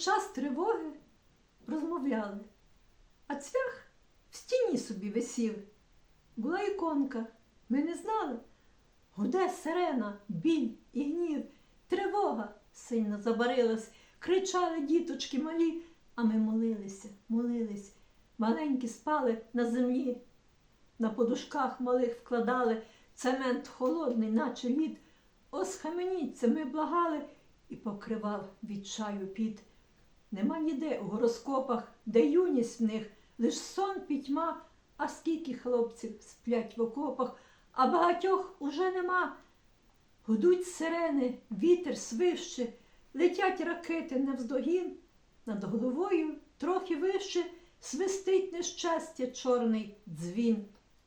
час тривоги розмовляли, а цвях в стіні собі висів. Була іконка, ми не знали. Гуде сирена, біль і гнів, тривога сильно забарилась, кричали діточки малі, а ми молилися, молились. Маленькі спали на землі, на подушках малих вкладали цемент холодний, наче лід. Осхаменіться, ми благали і покривав від чаю під. Нема ніде у гороскопах, де юність в них, лиш сон пітьма, а скільки хлопців сплять в окопах, а багатьох уже нема. Гудуть сирени, вітер свище, летять ракети навздогін, над головою трохи вище свистить нещастя чорний дзвін.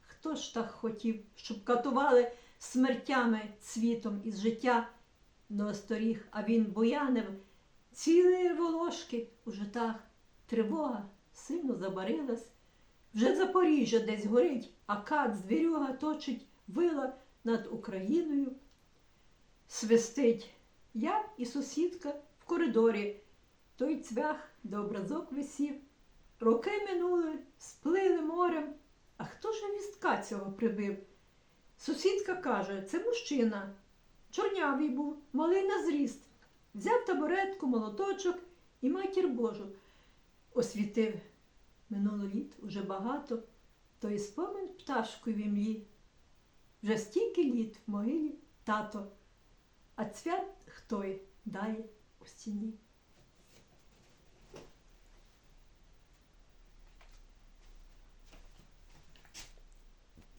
Хто ж так хотів, щоб катували смертями цвітом із життя до осторіг, а він буянив цілі волошки у житах. Тривога сильно забарилась. Вже Запоріжжя десь горить, а кат звірюга точить вила над Україною. Свистить я і сусідка в коридорі. Той цвях до образок висів. Роки минули, сплили морем. А хто ж вістка цього прибив? Сусідка каже, це мужчина. Чорнявий був, малий на зріст. Взяв табуретку, молоточок і матір Божу освітив. Минуло літ уже багато, то і спомин пташку в імлі. Вже стільки літ в могилі тато, а цвят хтой дає у стіні.